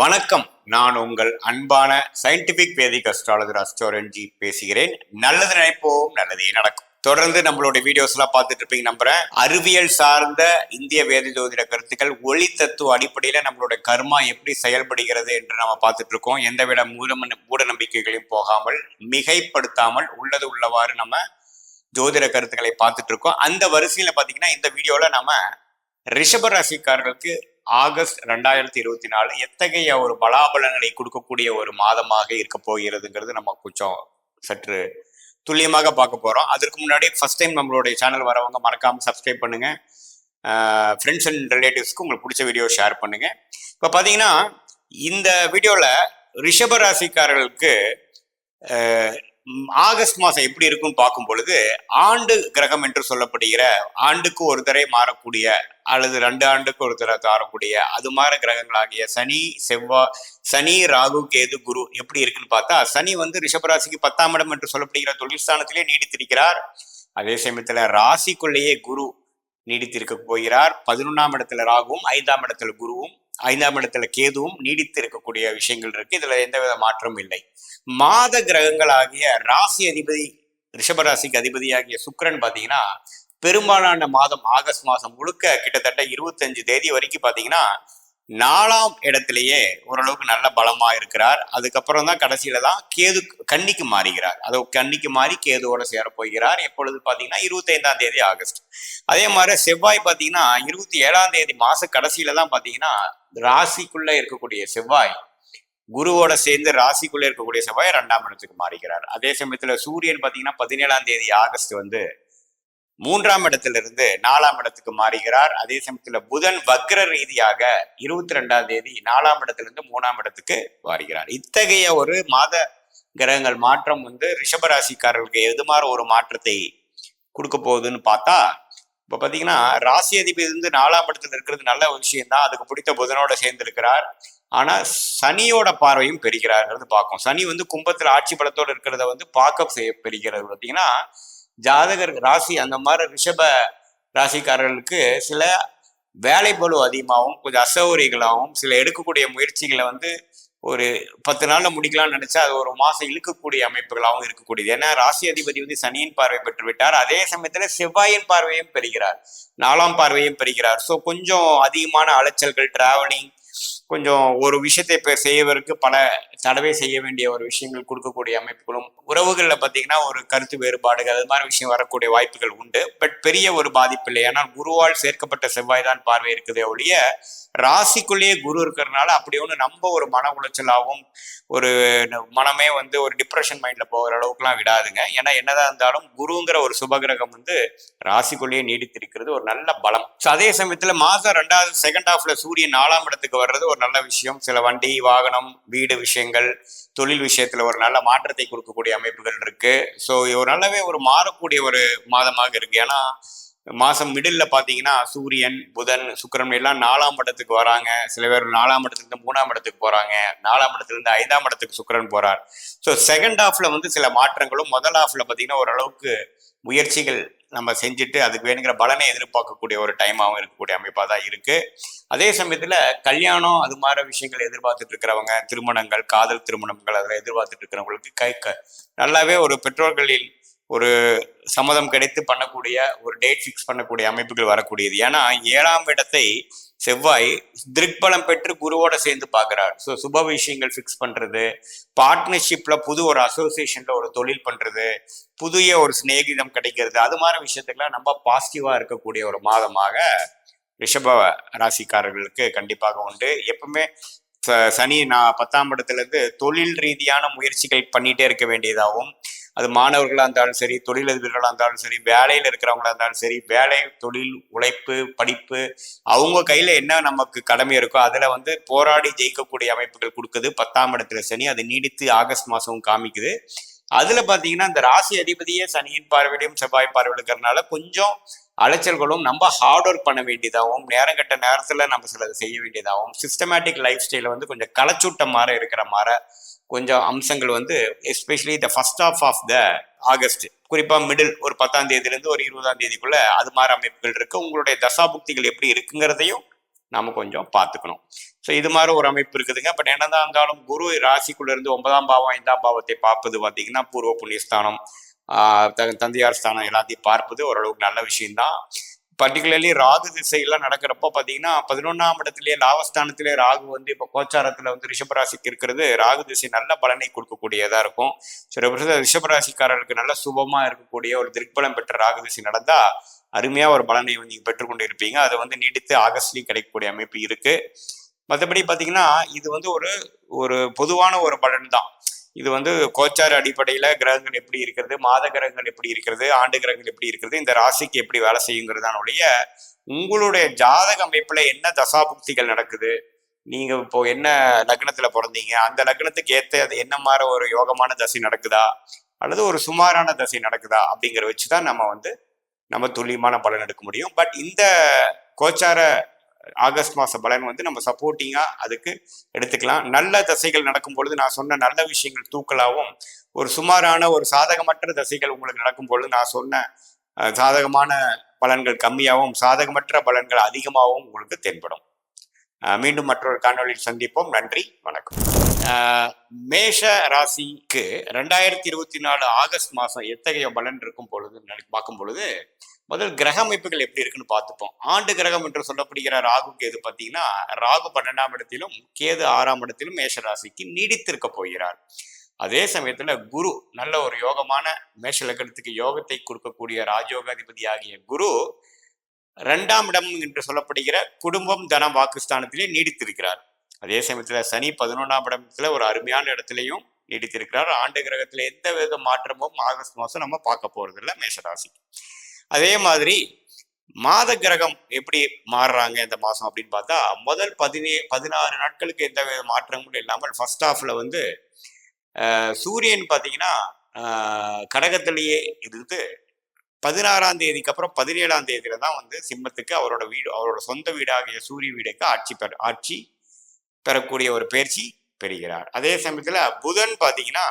வணக்கம். நான் உங்கள் அன்பான சயின்டிபிக் வேதிக் அஸ்ட்ராலஜர் அஸ்டோரன்ஜி பேசுகிறேன். நல்லது நினைப்போம் நல்லதே நடக்கும். தொடர்ந்து நம்மளோட வீடியோஸ் எல்லாம் பார்த்துட்டு இருப்பீங்க நம்புறேன். அறிவியல் சார்ந்த இந்திய வேதி ஜோதிட கருத்துக்கள் ஒளி தத்துவ அடிப்படையில நம்மளோட கர்மா எப்படி செயல்படுகிறது என்று நம்ம பார்த்துட்டு இருக்கோம். எந்தவித மூட மூட நம்பிக்கைகளையும் போகாமல் மிகைப்படுத்தாமல் உள்ளது உள்ளவாறு நம்ம ஜோதிட கருத்துக்களை பார்த்துட்டு இருக்கோம் அந்த வரிசையில பாத்தீங்கன்னா இந்த வீடியோல நம்ம ரிஷப ராசிக்காரர்களுக்கு ஆகஸ்ட் ரெண்டாயிரத்தி இருபத்தி நாலு எத்தகைய ஒரு பலாபலங்களை கொடுக்கக்கூடிய ஒரு மாதமாக இருக்க போகிறதுங்கிறது நம்ம கொஞ்சம் சற்று துல்லியமாக பார்க்க போறோம். அதற்கு முன்னாடி ஃபர்ஸ்ட் டைம் நம்மளுடைய சேனல் வரவங்க மறக்காம சப்ஸ்கிரைப் பண்ணுங்க. ஃப்ரெண்ட்ஸ் அண்ட் ரிலேட்டிவ்ஸ்க்கு உங்களுக்கு பிடிச்ச வீடியோ ஷேர் பண்ணுங்க. இப்போ பார்த்தீங்கன்னா இந்த வீடியோவில் ரிஷப ராசிக்காரர்களுக்கு ஆகஸ்ட் மாதம் எப்படி இருக்கும்னு பார்க்கும் பொழுது ஆண்டு கிரகம் என்று சொல்லப்படுகிற ஆண்டுக்கு ஒரு தடவை மாறக்கூடிய அல்லது ரெண்டு ஆண்டுக்கு ஒரு தடவை மாறக்கூடிய அது மாதிரி கிரகங்களாகிய சனி செவ்வாய் சனி ராகு கேது குரு எப்படி இருக்குன்னு பார்த்தா சனி வந்து ரிஷபராசிக்கு பத்தாம் இடம் என்று சொல்லப்படுகிற தொழில் ஸ்தானத்திலே நீடித்திருக்கிறார். அதே சமயத்துல ராசிக்குள்ளேயே குரு நீடித்திருக்க போகிறார். பதினொன்றாம் இடத்துல ராகுவும் ஐந்தாம் இடத்துல குருவும். ஐந்தாம் இடத்துல கேதுவும் நீடித்து இருக்கக்கூடிய விஷயங்கள் இருக்கு. இதுல எந்தவித மாற்றமும் இல்லை. மாத கிரகங்கள் ஆகிய ராசி அதிபதி ரிஷபராசிக்கு அதிபதியாகிய சுக்கரன் பாத்தீங்கன்னா பெரும்பாலான மாதம் ஆகஸ்ட் மாதம் முழுக்க கிட்டத்தட்ட இருபத்தஞ்சு தேதி வரைக்கும் பாத்தீங்கன்னா நாலாம் இடத்திலேயே ஓரளவுக்கு நல்ல பலமா இருக்கிறார். அதுக்கப்புறம் தான் கடைசியில தான் கேது கன்னிக்கு மாறுகிறார். அது கன்னிக்கு மாறி கேதுவோட சேர போகிறார். எப்பொழுது பாத்தீங்கன்னா இருபத்தி ஐந்தாம் தேதி ஆகஸ்ட். அதே மாதிரி செவ்வாய் பாத்தீங்கன்னா இருபத்தி ஏழாம் தேதி மாச கடைசியில தான் பாத்தீங்கன்னா ராசிக்குள்ள இருக்கக்கூடிய செவ்வாய் குருவோட சேர்ந்து ராசிக்குள்ள இருக்கக்கூடிய செவ்வாய் ரெண்டாம் இடத்துக்கு மாறுகிறார். அதே சமயத்துல சூரியன் பாத்தீங்கன்னா பதினேழாம் தேதி ஆகஸ்ட் வந்து மூன்றாம் இடத்திலிருந்து நாலாம் இடத்துக்கு மாறுகிறார். அதே சமயத்துல புதன் வக்ர ரீதியாக இருபத்தி ரெண்டாம் தேதி நாலாம் இடத்திலிருந்து மூணாம் இடத்துக்கு மாறுகிறார். இத்தகைய ஒரு மாத கிரகங்கள் மாற்றம் வந்து ரிஷபராசிக்காரர்களுக்கு எது மாதிரி ஒரு மாற்றத்தை கொடுக்க போகுதுன்னு பார்த்தா இப்ப பாத்தீங்கன்னா ராசி அதிபதி வந்து நாலாம் இடத்துல இருக்கிறது நல்ல விஷயம்தான். அதுக்கு பிடித்த புதனோட சேர்ந்து இருக்கிறார் ஆனா சனியோட பார்வையும் பெறுகிறார்ங்கிறது பார்க்கும் சனி வந்து கும்பத்துல ஆட்சி பலத்தோட இருக்கிறத வந்து பார்க்க செய்ய பெறுகிறது பார்த்தீங்கன்னா ஜாதகர் ராசி அந்த மாதிரி ரிஷப ராசிக்காரர்களுக்கு சில வேலை பளு அதிகமாகவும் கொஞ்சம் அசௌகரியங்களாகவும் சில எடுக்கக்கூடிய முயற்சிகளை வந்து ஒரு பத்து நாளில் முடிக்கலாம்னு நினச்சா அது ஒரு மாதம் இழுக்கக்கூடிய அமைப்புகளாகவும் இருக்கக்கூடியது. ஏன்னா ராசி அதிபதி வந்து சனியின் பார்வை பெற்று விட்டார். அதே சமயத்தில் செவ்வாயின் பார்வையும் பெறுகிறார். நாலாம் பார்வையும் பெறுகிறார். ஸோ கொஞ்சம் அதிகமான அலைச்சல்கள் டிராவலிங் கொஞ்சம் ஒரு விஷயத்தை இப்போ செய்வதற்கு பல தடவை செய்ய வேண்டிய ஒரு விஷயங்கள் கொடுக்கக்கூடிய அமைப்புகளும் உறவுகளில் பார்த்தீங்கன்னா ஒரு கருத்து வேறுபாடுகள் அது மாதிரி விஷயம் வரக்கூடிய வாய்ப்புகள் உண்டு. பட் பெரிய ஒரு பாதிப்பு இல்லை. ஏன்னா குருவால் சேர்க்கப்பட்ட செவ்வாய் தான் பார்வை இருக்குதே ஒழிய ராசிக்குள்ளேயே குரு இருக்கிறதுனால அப்படி ஒன்று நம்ம ஒரு மன உளைச்சலாகவும் ஒரு மனமே வந்து ஒரு டிப்ரெஷன் மைண்டில் போகிற அளவுக்குலாம் விடாதுங்க. ஏன்னா என்னதான் இருந்தாலும் குருங்கிற ஒரு சுபகிரகம் வந்து ராசிக்குள்ளேயே நீடித்திருக்கிறது ஒரு நல்ல பலம். ஸோ அதே சமயத்தில் மாதம் ரெண்டாவது செகண்ட் ஹாஃப்ல சூரியன் நாலாம் இடத்துக்கு வர்றது ஒரு நல்ல விஷயம். சில வண்டி வாகனம் வீடு விஷயங்கள் தொழில் விஷயத்துல ஒரு நல்ல மாற்றத்தை கொடுக்கக்கூடிய அமைப்புகள் இருக்கு. ஸோ ஒரு நல்லாவே ஒரு மாறக்கூடிய ஒரு மாதமாக இருக்கு. ஏன்னா மாசம் மிடில் பாத்தீங்கன்னா சூரியன் புதன் சுக்கரன் எல்லாம் நாலாம் இடத்துக்கு வராங்க. சில பேர் நாலாம் இடத்துல இருந்து மூணாம் இடத்துக்கு போறாங்க. நாலாம் இடத்துல இருந்து ஐந்தாம் இடத்துக்கு சுக்கிரன் போறார். ஸோ செகண்ட் ஹாஃப்ல வந்து சில மாற்றங்களும் முதல் ஹாஃப்ல பாத்தீங்கன்னா ஓரளவுக்கு முயற்சிகள் நம்ம செஞ்சுட்டு அதுக்கு வேணுங்கிற பலனை எதிர்பார்க்கக்கூடிய ஒரு டைமாகவும் இருக்கக்கூடிய அமைப்பாக தான் இருக்குது அதே சமயத்தில் கல்யாணம் அது மாதிரி விஷயங்கள் எதிர்பார்த்துட்டு இருக்கிறவங்க திருமணங்கள் காதல் திருமணங்கள் அதில் எதிர்பார்த்துட்டு இருக்கிறவங்களுக்கு கை க நல்லாவே ஒரு பெற்றோர்களில் ஒரு சம்மதம் கிடைத்து பண்ணக்கூடிய ஒரு டேட் ஃபிக்ஸ் பண்ணக்கூடிய அமைப்புகள் வரக்கூடியது. ஏன்னா ஏழாம் இடத்தை செவ்வாய் திருக்பலம் பெற்று குருவோட சேர்ந்து பார்க்கிறார். ஸோ சுப விஷயங்கள் ஃபிக்ஸ் பண்றது பார்ட்னர்ஷிப்ல புது ஒரு அசோசியேஷன்ல ஒரு தொழில் பண்றது புதிய ஒரு சிநேகிதம் கிடைக்கிறது அது மாதிரி விஷயத்துக்கெல்லாம் நம்ம பாசிட்டிவா இருக்கக்கூடிய ஒரு மாதமாக ரிஷப ராசிக்காரர்களுக்கு கண்டிப்பாக உண்டு. எப்பவுமே ச- சனி நான் பத்தாம் இடத்துல இருந்து தொழில் ரீதியான முயற்சிகள் பண்ணிட்டே இருக்க வேண்டியதாகவும் அது மாணவர்களாக இருந்தாலும் சரி தொழிலதிபர்களாக இருந்தாலும் சரி வேலையில் இருக்கிறவங்களா இருந்தாலும் சரி வேலை தொழில் உழைப்பு படிப்பு அவங்க கையில் என்ன நமக்கு கடமை இருக்கோ அதில் வந்து போராடி ஜெயிக்கக்கூடிய அமைப்புகள் கொடுக்குது. பத்தாம் இடத்துல சனி அது நீடித்து ஆகஸ்ட் மாதமும் காமிக்குது. அதுல பாத்தீங்கன்னா இந்த ராசி அதிபதியே சனியின் பார்வையிலையும் செவ்வாய் பார்வையில் இருக்கிறதுனால கொஞ்சம் அலைச்சல்களும் நம்ம ஹார்ட் ஒர்க் பண்ண வேண்டியதாகவும் நேரம் கட்ட நேரத்துல நம்ம சிலது செய்ய வேண்டியதாகவும் சிஸ்டமேட்டிக் லைஃப் ஸ்டைல வந்து கொஞ்சம் களைச்சூட்ட மாற இருக்கிற மாற கொஞ்சம் அம்சங்கள் வந்து especially the first of of the August குறிப்பாக மிடில் ஒரு பத்தாம் தேதியிலேருந்து ஒரு இருபதாம் தேதிக்குள்ள அது மாதிரி அமைப்புகள் இருக்குது உங்களுடைய தசாபுக்திகள் எப்படி இருக்குங்கிறதையும் நாம கொஞ்சம் பார்த்துக்கணும். ஸோ இது மாதிரி ஒரு அமைப்பு இருக்குதுங்க. பட் என்னதான் இருந்தாலும் குரு ராசிக்குள்ள இருந்து ஒன்பதாம் பாவம் ஐந்தாம் பாவத்தை பார்ப்பது பார்த்தீங்கன்னா பூர்வ புண்ணியஸ்தானம் த- தந்தையார் ஸ்தானம் எல்லாத்தையும் பார்ப்பது ஓரளவுக்கு நல்ல விஷயம்தான். பர்டிகுலர்லி ராகு திசையெல்லாம் நடக்கிறப்போ பார்த்தீங்கன்னா பதினொன்றாம் இடத்திலே லாவஸ்தானத்திலே ராகு வந்து இப்போ கோச்சாரத்தில் வந்து ரிஷபராசிக்கு இருக்கிறது. ராகு திசை நல்ல பலனை கொடுக்கக்கூடியதாக இருக்கும். ஸோ ரிஷபராசிக்காரர்களுக்கு நல்ல சுபமாக இருக்கக்கூடிய ஒரு திருப்பலம் பெற்ற ராகு திசை நடந்தால் அருமையாக ஒரு பலனை வந்து நீங்கள் பெற்றுக்கொண்டு இருப்பீங்க. அது வந்து நீடித்து ஆகஸ்ட்லேயும் கிடைக்கக்கூடிய அமைப்பு இருக்குது மற்றபடி பார்த்தீங்கன்னா இது வந்து ஒரு ஒரு பொதுவான ஒரு பலன் தான். இது வந்து கோச்சார அடிப்படையில் கிரகங்கள் எப்படி இருக்கிறது மாத கிரகங்கள் எப்படி இருக்கிறது ஆண்டு கிரகங்கள் எப்படி இருக்கிறது இந்த ராசிக்கு எப்படி வேலை செய்யுங்கிறதானுடைய உங்களுடைய ஜாதக அமைப்பில் என்ன தசாபுக்திகள் நடக்குது நீங்கள் இப்போ என்ன லக்னத்தில் பிறந்தீங்க அந்த லக்னத்துக்கு ஏற்ற அது என்ன மாதிரி ஒரு யோகமான தசை நடக்குதா அல்லது ஒரு சுமாரான தசை நடக்குதா அப்படிங்கிற வச்சுதான் நம்ம வந்து நம்ம துல்லியமான பலன் எடுக்க முடியும். பட் இந்த கோச்சார ஆகஸ்ட் மாத பலன் வந்து நம்ம சப்போர்ட்டிங்காக அதுக்கு எடுத்துக்கலாம். நல்ல தசைகள் நடக்கும் பொழுது நான் சொன்ன நல்ல விஷயங்கள் தூக்கலாகவும் ஒரு சுமாரான ஒரு சாதகமற்ற தசைகள் உங்களுக்கு நடக்கும் பொழுது நான் சொன்ன சாதகமான பலன்கள் கம்மியாகவும் சாதகமற்ற பலன்கள் அதிகமாகவும் உங்களுக்கு தென்படும். மீண்டும் மற்றொரு காணொளியில் சந்திப்போம். நன்றி வணக்கம். மேஷ ராசிக்கு ரெண்டாயிரத்தி இருபத்தி நாலு ஆகஸ்ட் மாதம் எத்தகைய பலன் இருக்கும் பொழுது நினை- பார்க்கும் பொழுது முதல் கிரக அமைப்புகள் எப்படி இருக்குன்னு பார்த்துப்போம். ஆண்டு கிரகம் என்று சொல்லப்படுகிற ராகு கேது பார்த்தீங்கன்னா ராகு பன்னெண்டாம் இடத்திலும் கேது ஆறாம் இடத்திலும் மேஷராசிக்கு நீடித்திருக்க போகிறார். அதே சமயத்துல குரு நல்ல ஒரு யோகமான மேஷ லக்னத்துக்கு யோகத்தை கொடுக்கக்கூடிய ராஜயோகாதிபதி ஆகிய குரு ரெண்டாம் இடம் என்று சொல்லப்படுகிற குடும்பம் தனம் வாக்குஸ்தானத்திலே நீடித்திருக்கிறார். அதே சமயத்துல சனி பதினொன்றாம் இடத்துல ஒரு அருமையான இடத்துலையும் நீடித்திருக்கிறார். ஆண்டு கிரகத்துல எந்த வித மாற்றமும் ஆகஸ்ட் மாசம் நம்ம பார்க்க போறதில்ல மேஷராசி அதே மாதிரி மாத கிரகம் எப்படி மாறுறாங்க இந்த மாதம் அப்படின்னு பார்த்தா முதல் பதினே பதினாறு நாட்களுக்கு எந்த வித மாற்றமும் இல்லாமல் ஃபர்ஸ்ட் ஹாஃப்ல வந்து சூரியன் பார்த்தீங்கன்னா கடகத்திலேயே இருந்து பதினாறாம் தேதிக்கு அப்புறம் பதினேழாம் தேதியில தான் வந்து சிம்மத்துக்கு அவரோட வீடு அவரோட சொந்த வீடாகிய சூரிய வீடுக்கு ஆட்சி பெற ஆட்சி பெறக்கூடிய ஒரு பயிற்சி பெறுகிறார். அதே சமயத்தில் புதன் பார்த்தீங்கன்னா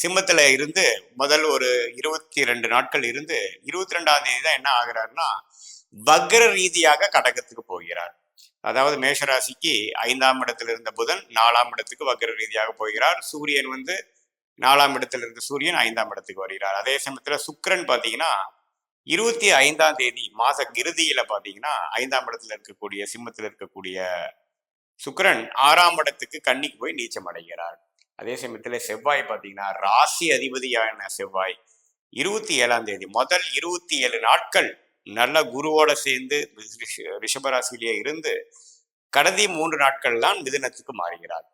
சிம்மத்தில் இருந்து முதல் ஒரு இருபத்தி ரெண்டு நாட்கள் இருந்து இருபத்தி ரெண்டாம் தேதி தான் என்ன ஆகிறாருன்னா வக்ர ரீதியாக கடகத்துக்கு போகிறார். அதாவது மேஷராசிக்கு ஐந்தாம் இடத்துல இருந்த புதன் நாலாம் இடத்துக்கு வக்ர ரீதியாக போகிறார். சூரியன் வந்து நாலாம் இடத்துல இருந்த சூரியன் ஐந்தாம் இடத்துக்கு வருகிறார். அதே சமயத்தில் சுக்கிரன் பார்த்தீங்கன்னா இருபத்தி ஐந்தாம் தேதி மாத கிருதியில பார்த்தீங்கன்னா ஐந்தாம் இடத்துல இருக்கக்கூடிய சிம்மத்தில் இருக்கக்கூடிய சுக்கரன் ஆறாம் இடத்துக்கு கன்னிக்கு போய் நீச்சம் அடைகிறார். அதே சமயத்துல செவ்வாய் பாத்தீங்கன்னா ராசி அதிபதியான செவ்வாய் இருபத்தி ஏழாம் தேதி முதல் இருபத்தி ஏழு நாட்கள் நல்ல குருவோட சேர்ந்து ரிஷபராசிலேயே ரிஷபராசியிலேயே இருந்து கடந்த மூன்று நாட்கள் தான் மிதுனத்துக்கு மாறுகிறார்.